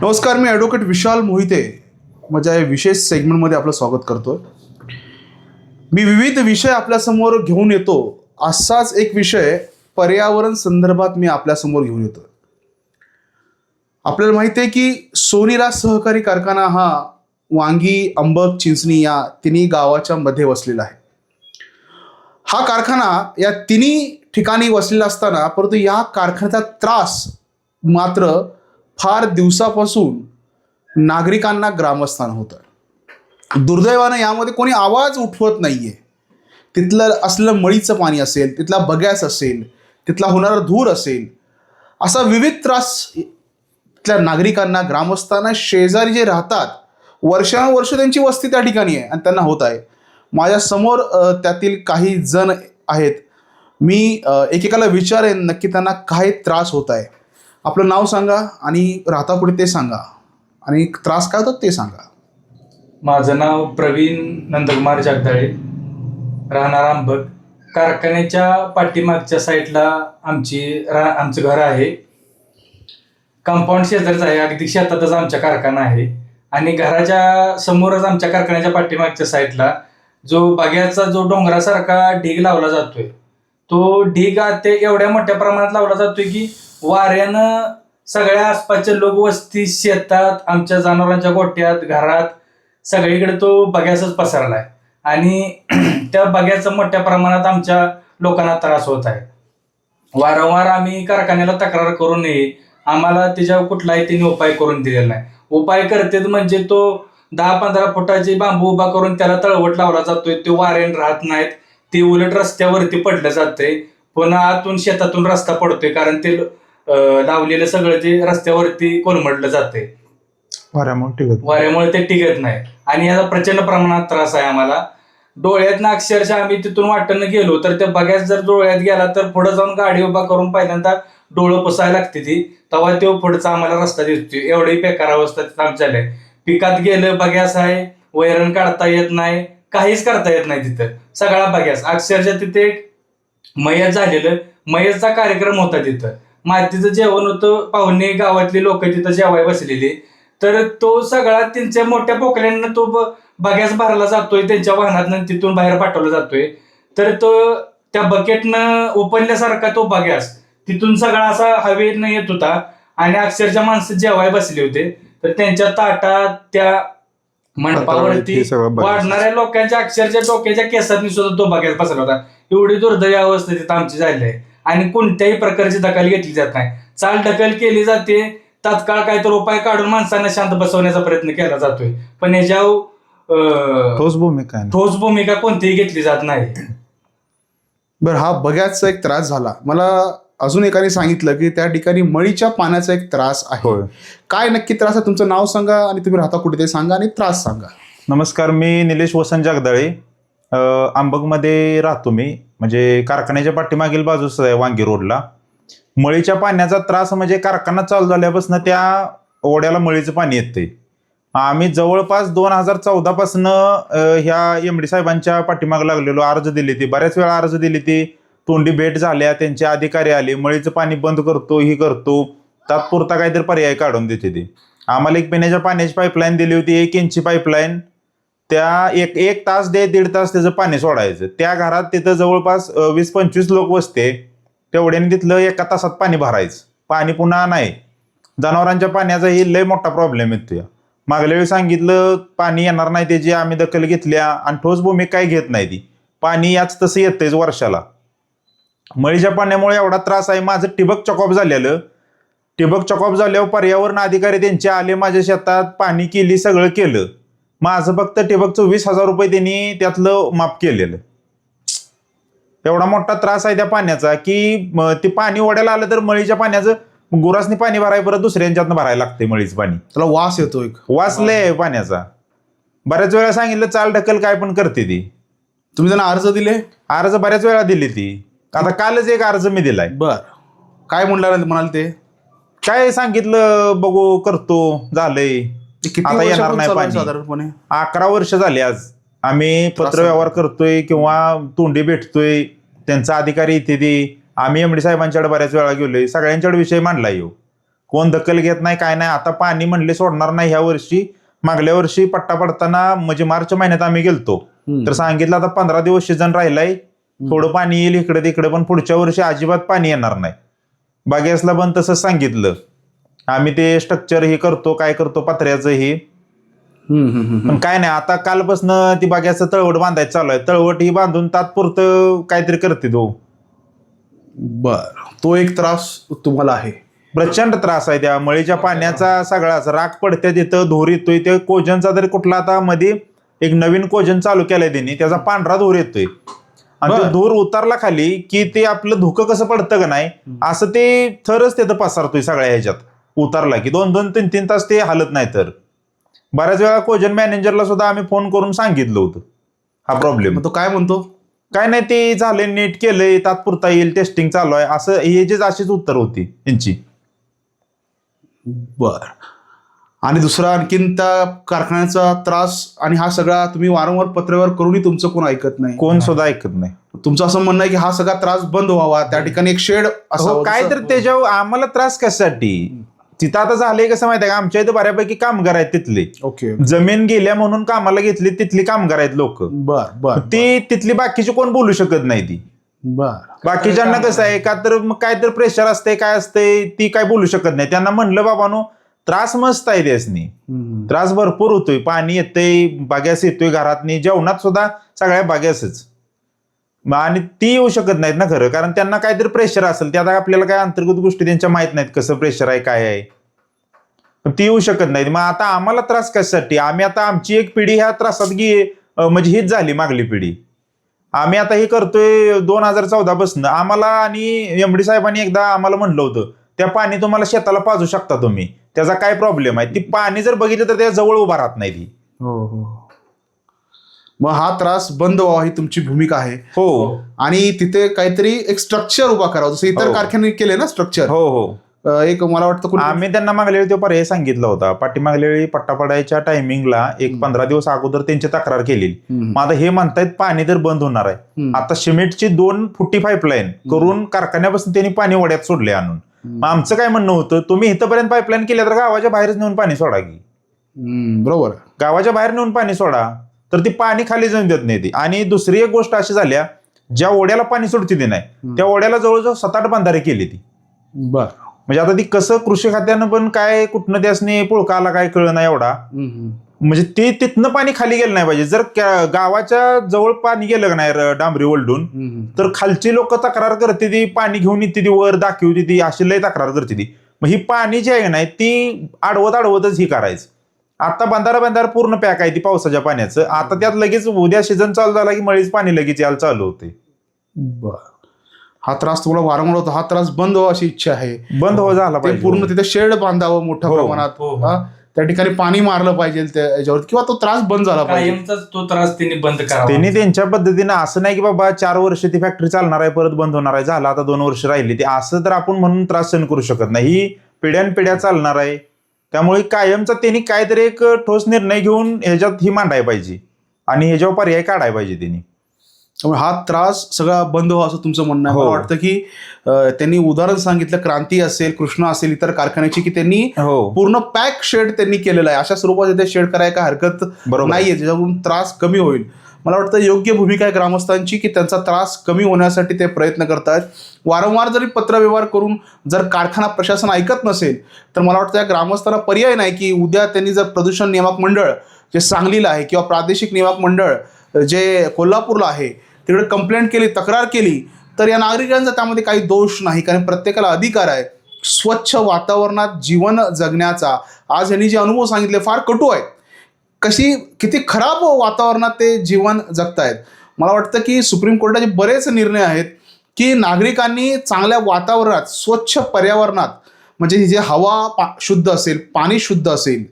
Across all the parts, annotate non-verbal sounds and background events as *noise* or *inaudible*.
नमस्कार मी ॲडव्होकेट विशाल मोहिते. माझ्या या विशेष सेगमेंटमध्ये आपलं स्वागत करतो मी विविध विषय आपल्यासमोर घेऊन येतो. असाच एक विषय पर्यावरण संदर्भात मी आपल्यासमोर घेऊन येतो आपल्याला माहिती आहे की सोनीला सहकारी कारखाना हा वांगी अंबक चिंचणी या तिन्ही गावाच्या मध्ये वसलेला आहे. हा कारखाना या तिन्ही ठिकाणी वसलेला असताना परंतु या कारखान्याचा त्रास मात्र फार दिवसापासून नागरिकांना ग्रामस्थान होतं. दुर्दैवानं यामध्ये कोणी आवाज उठवत नाही आहे तिथलं असलेलं मळीचं पाणी असेल तिथला बगॅस असेल तिथला होणारा धूर असेल असा विविध त्रास तिथल्या नागरिकांना ग्रामस्थांना शेजारी जे राहतात वर्षानुवर्ष त्यांची वस्ती त्या ठिकाणी आहे आणि त्यांना होत आहे. माझ्यासमोर त्यातील काही जण आहेत. मी एकेकाला विचारेन नक्की त्यांना काय त्रास होत आहे. आपलं नाव सांगा आणि राहता पुढे ते सांगा. आणि त्रास काय होतात ते सांगा. माझं नाव प्रवीण नंदकुमार जगदाळे. राहणार आंबक. कारखान्याच्या पाठीमागच्या साईडला आमची रा आमचं घर आहे. कंपाऊंड शेजारच आहे. अगदी शेतातच आमचा कारखाना आहे. आणि घराच्या समोरच आमच्या कारखान्याच्या पाठीमागच्या साईडला जो बाग्याचा जो डोंगरासारखा ढीग लावला जातोय तो ढीग आ- ते एवढ्या मोठ्या प्रमाणात लावला जातोय की वाऱ्यानं सगळ्या आसपासचे लोक वस्ती शेतात आमच्या जनावरांच्या गोट्यात घरात सगळीकडे तो बग्यासच पसरलाय. आणि *clears throat* त्या बग्याचा मोठ्या प्रमाणात आमच्या लोकांना त्रास होत आहे. वारंवार आम्ही कारखान्याला तक्रार करू नये. आम्हाला त्याच्यावर कुठलाही त्यांनी उपाय करून दिलेला नाही. उपाय करतेत म्हणजे तो दहा पंधरा फुटाचे बांबू उभा करून त्याला तळवट लावला जातोय. ते वाऱ्यान राहत नाहीत. ते उलट रस्त्यावरती पडलं जातंय. पुन्हा आतून शेतातून रस्ता पडतोय कारण ते लावलेलं सगळं ते रस्त्यावरती कोलमडलं जातंय. वाऱ्यामुळे टिकत वाऱ्यामुळे ते टिकत नाही. आणि याचा प्रचंड प्रमाणात त्रास आहे आम्हाला. डोळ्यातनं अक्षरशः आम्ही तिथून वाटणं गेलो तर त्या बघ्यास जर डोळ्यात गेला तर पुढे जाऊन गाडी उभा करून पहिल्यांदा डोळं पुसायला लागते ती. तेव्हा तो पुढचा आम्हाला रस्ता दिसतोय. एवढी बेकार अवस्था तिथं आमच्या आहे पिकात गेलं बघ्यास आहे. वैरण काढता येत नाही. काहीच करता येत नाही तिथं. सगळा बघ्यास. अक्षरशः तिथे एक मयत झालेलं मयतचा कार्यक्रम होता तिथं. मातीचं जेवण होतं पाहुणे गावातली लोक तिथं जेवाय बसलेली. तर तो सगळा त्यांच्या मोठ्या पोकल्यांना तो बग्यास भरला जातोय त्यांच्या वाहनातनं तिथून बाहेर पाठवला जातोय. तर तो त्या बकेटनं ओपनल्यासारखा तो बग्यास तिथून सगळा असा हवेनं येत होता आणि अक्षरशः माणसं जेवाय बसले होते. तर त्यांच्या ताटात त्या मंडपावरती. वाढणाऱ्या लोकांच्या अक्षरशः डोक्याच्या केसातनी सुद्धा तो बघायला पसरला होता. एवढी दुर्दैवी अवस्था तिथं आमची झाली आहे. आणि कोणत्याही प्रकारची दखल घेतली जात नाही. चाल ढकल केली जाते तात्काळ काहीतरी उपाय काढून माणसांना शांत बसवण्याचा प्रयत्न केला जातोय. पण याच्यावर ठोस भूमिका ठोस भूमिका कोणतीही घेतली जात नाही. बरं हा बघ्याचा एक त्रास झाला. मला अजून एकाने सांगितलं की त्या ठिकाणी मळीच्या पाण्याचा एक त्रास आहे. काय नक्की त्रास आहे? तुमचं नाव सांगा आणि तुम्ही राहता कुठे ते सांगा आणि त्रास सांगा. नमस्कार मी निलेश वसंत जगदाळे. आंबकमध्ये राहतो मी. म्हणजे कारखान्याच्या पाठीमागील बाजूस आहे वांगी रोडला. मळीच्या पाण्याचा त्रास म्हणजे कारखाना चालू झाल्यापासून त्या ओढ्याला मळीचं पाणी येते आम्ही जवळपास दोन हजार चौदापासनं ह्या एम डी साहेबांच्या पाठीमाग लागलेलो. अर्ज दिली ती. बऱ्याच वेळा अर्ज दिली ती. तोंडी भेट झाल्या त्यांचे अधिकारी आले. मळीचं पाणी बंद करतो ही करतो. तात्पुरता काहीतरी पर्याय काढून देते ती. आम्हाला एक पिण्याच्या पाण्याची पाईपलाईन दिली होती. एक इंची पाईपलाईन त्या एक एक तास दे दीड तास त्याचं पाणी सोडायचं. त्या घरात तिथं जवळपास वीस पंचवीस लोक बसते. तेवढ्याने तिथलं एका तासात पाणी भरायचं. पाणी पुन्हा नाही. जनावरांच्या पाण्याचाही लय मोठा प्रॉब्लेम येतो मागल्या वेळी सांगितलं पाणी येणार नाही त्याची आम्ही दखल घेतल्या आणि ठोस भूमी काही घेत नाही ती. पाणी याच तसं येतंयच वर्षाला. मळीच्या पाण्यामुळे एवढा त्रास आहे. माझं टिबक चॉकअप झालेलं. ठिबक चॉकअप झाल्यावर पर्यावरण अधिकारी त्यांचे आले माझ्या शेतात. पाणी केली सगळं केलं. माझं फक्त ठिबकचं वीस हजार रुपये त्यांनी त्यातलं माफ केलेलं. एवढा मोठा त्रास आहे त्या पाण्याचा की ते पाणी ओढ्याला आलं तर मळीच्या पाण्याचं गुरासनी पाणी भराय परत दुसऱ्यांच्यातनं भरायला लागते मळीचं पाणी. त्याला वास येतो एक वाचलंय आहे पाण्याचा. बऱ्याच वेळा सांगितलं चाल ढकल काय पण करते ती. तुम्ही त्यांना अर्ज दिले? अर्ज बऱ्याच वेळा दिली ती. आता कालच एक अर्ज मी दिलाय. बर. काय म्हणणार म्हणाल ते? काय सांगितलं बघू करतो झालंय. आता येणार नाही पाणी. साधारणपणे? अकरा वर्ष झाले आज. आम्ही पत्रव्यवहार करतोय किंवा तोंडी भेटतोय. त्यांचा अधिकारी इथे ती आम्ही एमडी साहेबांच्याकडे बऱ्याच वेळा गेलोय. सगळ्यांच्याकडे विषय मांडला येऊ कोण दखल घेत नाही काय नाही. आता पाणी म्हणले सोडणार नाही ह्या वर्षी. मागल्या वर्षी पट्टा पडताना म्हणजे मार्च महिन्यात आम्ही गेलतो. तर सांगितलं आता पंधरा दिवस सीझन राहिलाय. थोडं पाणी येईल इकडे तिकडे पण पुढच्या वर्षी अजिबात पाणी येणार नाही. बागेसला पण तसंच सांगितलं. आम्ही ते स्ट्रक्चर हे करतो काय करतो पत्र्याचं हे. पण काय नाही आता कालपासून ती बाग्याचं तळवट बांधायचं चालू आहे. तळवट ही बांधून तात्पुरतं काहीतरी करते तो. बर. तो एक त्रास तुम्हाला आहे. प्रचंड त्रास आहे त्या. मळीच्या पाण्याचा सगळाच राख पडते तिथं धूर येतोय. ते कोजनचा तरी कुठला आता मध्ये एक नवीन कोजन चालू केलाय त्यांनी. त्याचा पांढरा धूर येतोय. आणि तो. धूर उतरला खाली की ते आपलं धुकं कसं पडतं का नाही असं ते थरच तिथं पसरतोय सगळ्या ह्याच्यात. उतरला की दोन दोन तीन तीन तास ते हालत नाही तर. बऱ्याच वेळा कोजन मॅनेजरला सुद्धा आम्ही फोन करून सांगितलं होतं. हा प्रॉब्लेम तो काय म्हणतो? काय नाही ते झाले नीट केलंय तात्पुरता येईल टेस्टिंग चालू आहे. असं हे जे अशीच उत्तर होती यांची. बर. आणि दुसरा आणखीन त्या कारखान्याचा त्रास आणि हा सगळा तुम्ही वारंवार पत्रव्यवहार करूनही तुमचं कोण ऐकत नाही? कोण सुद्धा ऐकत नाही. तुमचं असं म्हणणं आहे की हा सगळा त्रास बंद व्हावा त्या ठिकाणी एक शेड हो असावं काय तर त्याच्यावर आम्हाला त्रास कशासाठी? तिथं आता झालंय कसं माहितीये का? आमच्या इथं बऱ्यापैकी कामगार आहेत तिथले. ओके. जमीन गेल्या म्हणून कामाला घेतली तिथली कामगार आहेत लोक. बर बर ती तिथली बाकीची कोण बोलू शकत नाही ती. बर. बाकीच्यांना कसं आहे का तर मग काय तर प्रेशर असते काय असते ती काय बोलू शकत नाही. त्यांना म्हणलं बाबानो त्रास मस्त आहे त्यासनी. हम्म. त्रास भरपूर होतोय पाणी येतंय बाग्यास येतोय घरातनी जेवणात सुद्धा सगळ्या बाग्यासच आणि ती येऊ शकत नाहीत ना खरं. कारण त्यांना काहीतरी प्रेशर असेल. ते आता आपल्याला काय अंतर्गत गोष्टी त्यांच्या माहीत नाहीत कसं प्रेशर आहे काय आहे. पण ती येऊ शकत नाहीत. मग आता आम्हाला त्रास कशासाठी? आम्ही आता आमची एक पिढी ह्या त्रासात गी म्हणजे हीच झाली मागली पिढी. आम्ही आता हे करतोय दोन हजार चौदा पासून. आम्हाला आणि एमडी साहेबांनी एकदा आम्हाला म्हणलं होतं त्या पाणी तुम्हाला शेताला पाजू शकता तुम्ही. त्याचा काय प्रॉब्लेम आहे? ती पाणी जर बघितलं तर त्या जवळ उभा राहत नाही ती हो हो. हो. मग हा त्रास बंद व्हावा ही तुमची भूमिका आहे. हो. आणि तिथे काहीतरी एक स्ट्रक्चर उभा करावं जसं इतर हो. कारखाने केले ना स्ट्रक्चर हो हो. एक मला वाटतं कोणी आम्ही त्यांना मागल्या वेळी तो पर्याय सांगितला होता. पाठीमागल्या वेळी पट्टा पडायच्या टायमिंगला एक पंधरा दिवस अगोदर त्यांची तक्रार केली. हम्म. मग आता हे म्हणतायत पाणी तर बंद होणार आहे. हम्म. आता सिमेंटची दोन फुटी पाईपलाईन करून कारखान्यापासून त्यांनी पाणी वड्यात सोडले आणून. मग आमचं काय म्हणणं होतं तुम्ही इथंपर्यंत पाईपलाईन केल्या तर गावाच्या बाहेरच नेऊन पाणी सोडा की. हम्म, बरोबर. गावाच्या बाहेर नेऊन पाणी सोडा. तर ती पाणी खाली जाऊन देत नाही ती. आणि दुसरी एक गोष्ट अशी झाल्या ज्या ओढ्याला पाणी सोडते ती नाही त्या ओढ्याला जवळजवळ सात आठ बंधारे केली ती. बर. म्हणजे आता ती कसं कृषी खात्यानं पण काय कुठनं त्यासनी पुळका आला काय कळलं नाही एवढा. म्हणजे ते तिथनं पाणी खाली गेलं नाही पाहिजे. जर गावाच्या जवळ पाणी गेलं नाही र- डांबरी हम्म, तर खालची लोक तक्रार करते ती पाणी घेऊन येते ती वर दाखवते ती अशी लय तक्रार करते ती. मग ही पाणी जी आहे नाही ती आडवत आडवतच ही करायचं. आता बंधारा बंधारा पूर्ण पॅक आहे ती पावसाच्या पाण्याचं. आता त्यात लगेच उद्या सीझन चालू झाला की मळीच पाणी लगेच यायला चालू होते. बर. हा त्रास तुम्हाला वारंवार होतो. हा त्रास बंद व्हावा अशी इच्छा आहे. बंद हो झाला ते पाहिजे. पूर्ण तिथे शेड बांधावं मोठ्या हो, प्रमाणात. हो, हो. त्या ठिकाणी पाणी मारलं पाहिजे त्या याच्यावर. किंवा तो त्रास बंद झाला पाहिजे. कायमचाच तो त्रास त्यांनी बंद करावा. त्यांनी त्यांच्या पद्धतीनं असं नाही की बाबा चार वर्ष ती फॅक्टरी चालणार आहे परत बंद होणार आहे. झाला आता दोन वर्ष राहिली. ते असं तर आपण म्हणून त्रास सहन करू शकत नाही. ही पिढ्यान पिढ्या चालणार आहे. त्यामुळे कायमचा त्यांनी काहीतरी एक ठोस निर्णय घेऊन ह्याच्यात ही मांडाय पाहिजे. आणि ह्याच्यावर पर्याय काढाय पाहिजे त्यांनी. त्यामुळे हा त्रास सगळा बंद व्हावा असं तुमचं म्हणणं आहे. हो. मला वाटतं की अं, त्यांनी उदाहरण सांगितलं क्रांती असेल कृष्णा असेल इतर कारखान्याची की त्यांनी हो. पूर्ण पॅक शेड त्यांनी केलेला आहे. अशा स्वरूपात इथे शेड करायला काय हरकत बरोबर. नाहीये. ज्याच्याकडून त्रास कमी होईल. मला वाटतं योग्य भूमिका आहे ग्रामस्थांची की त्यांचा त्रास कमी होण्यासाठी ते प्रयत्न करतात वारंवार जरी पत्रव्यवहार करून जर कारखाना प्रशासन ऐकत नसेल तर मला वाटतं या ग्रामस्थांना पर्याय नाही की उद्या त्यांनी जर प्रदूषण नियामक मंडळ जे सांगलीला आहे किंवा प्रादेशिक नियामक मंडळ जे कोल्हापूरला आहे तिकडे कंप्लेंट केली तक्रार केली तर या नागरिकांचा त्यामध्ये काही दोष नाही. कारण प्रत्येकाला अधिकार आहे. स्वच्छ वातावरणात जीवन जगण्याचा. आज यांनी जे अनुभव सांगितले फार कटू आहेत. कशी किती खराब वातावरणात ते जीवन जगतायत. मला वाटतं की सुप्रीम कोर्टाचे बरेच निर्णय आहेत की नागरिकांनी चांगल्या वातावरणात स्वच्छ पर्यावरणात म्हणजे जे हवा पा शुद्ध असेल पाणी शुद्ध असेल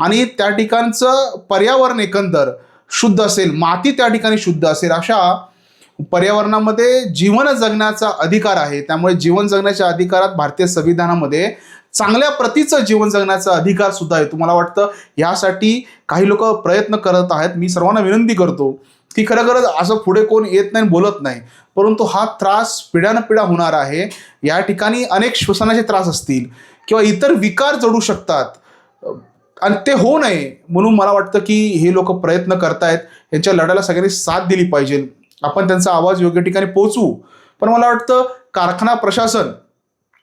आणि त्या ठिकाणचं पर्यावरण एकंदर शुद्ध असेल माती त्या ठिकाणी शुद्ध असेल अशा पर्यावरणामध्ये जीवन जगण्याचा अधिकार आहे. त्यामुळे जीवन जगण्याच्या अधिकारात भारतीय संविधानामध्ये चांगल्या प्रतीचं जीवन जगण्याचा अधिकार सुद्धा आहे. तुम्हाला वाटतं? यासाठी काही लोक प्रयत्न करत आहेत. मी सर्वांना विनंती करतो की खरं खरं असं पुढे कोण येत नाही आणि बोलत नाही. परंतु हा त्रास पिढ्यानपिढ्या होणार आहे. या ठिकाणी अनेक श्वसनाचे त्रास असतील किंवा इतर विकार जडू शकतात. आणि ते होऊ नये म्हणून मला वाटतं की हे लोक प्रयत्न करतायत. यांच्या लढ्याला सगळ्यांनी साथ दिली पाहिजे. आपण त्यांचा आवाज योग्य ठिकाणी पोहोचवू. पण मला वाटतं कारखाना प्रशासन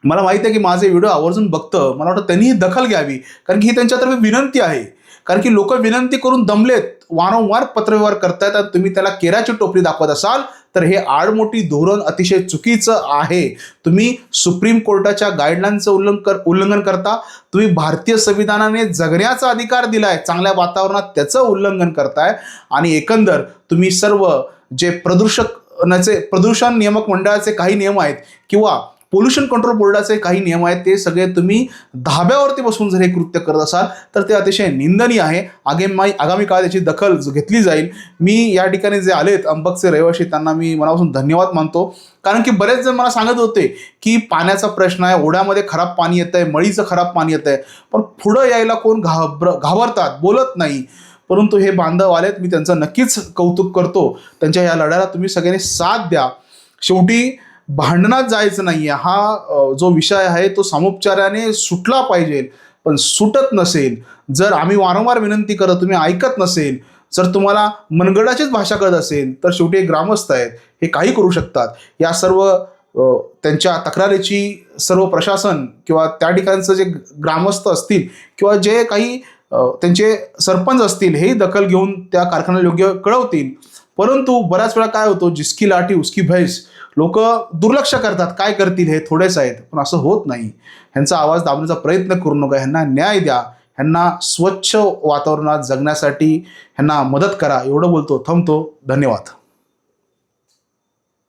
मला माहिती आहे की माझे व्हिडिओ आवर्जून बघतं. मला वाटतं त्यांनीही दखल घ्यावी. कारण की ही त्यांच्यातर्फे विनंती आहे. कारण की लोक विनंती करून दमलेत. वारंवार पत्रव्यवहार करतायत आणि तुम्ही त्याला केराची टोपली दाखवत असाल तर हे आडमोठी धोरण अतिशय चुकीचं आहे. तुम्ही सुप्रीम कोर्टाच्या गाईडलाईनचं उल्लंघन उल्लंघन करता. तुम्ही भारतीय संविधानाने जगण्याचा अधिकार दिलाय. चांगल्या वातावरणात त्याचं उल्लंघन करताय. आणि एकंदर तुम्ही सर्व जे प्रदूषक प्रदूषण नियामक मंडळाचे काही नियम आहेत किंवा पोल्युशन कंट्रोल बोर्डाचे काही नियम आहेत ते सगळे तुम्ही धाब्यावरती बसून जर हे कृत्य करत असाल तर ते अतिशय निंदनीय आहे. आगामी आगामी काळात याची दखल घेतली जाईल. मी या ठिकाणी जे आलेत अंबकचे रहिवाशी त्यांना मी मनापासून धन्यवाद मानतो. कारण की बरेच जण मला सांगत होते की पाण्याचा प्रश्न आहे ओढ्यामध्ये खराब पाणी येत आहे मळीचं खराब पाणी येत आहे पण पुढं यायला कोण घाबर घाबरतात? बोलत नाही. परंतु हे बांधव आलेत मी त्यांचं नक्कीच कौतुक करतो. त्यांच्या या लढ्याला तुम्ही सगळ्यांनी साथ द्या. शेवटी भांडणात जायचं नाही आहे हा जो विषय आहे तो सामोपचाराने सुटला पाहिजे. पण सुटत नसेल जर आम्ही वारंवार विनंती करत तुम्ही ऐकत नसेल जर तुम्हाला मनगडाचीच भाषा कळत असेल तर शेवटी ग्रामस्थ आहेत हे काही करू शकतात. या सर्व त्यांच्या तक्रारीची सर्व प्रशासन किंवा त्या ठिकाणचं जे ग्रामस्थ असतील किंवा जे काही त्यांचे सरपंच असतील हेही दखल घेऊन त्या कारखान्याला योग्य कळवतील. परंतु बऱ्याच वेळा काय होतो जिसकी लाठी उसकी भैस लोक दुर्लक्ष करतात काय करतील हे थोडेच आहेत पण असं होत नाही. ह्यांचा आवाज दाबण्याचा प्रयत्न करू नका ह्यांना न्याय द्या ह्यांना स्वच्छ वातावरणात जगण्यासाठी ह्यांना मदत करा एवढं बोलतो थांबतो धन्यवाद.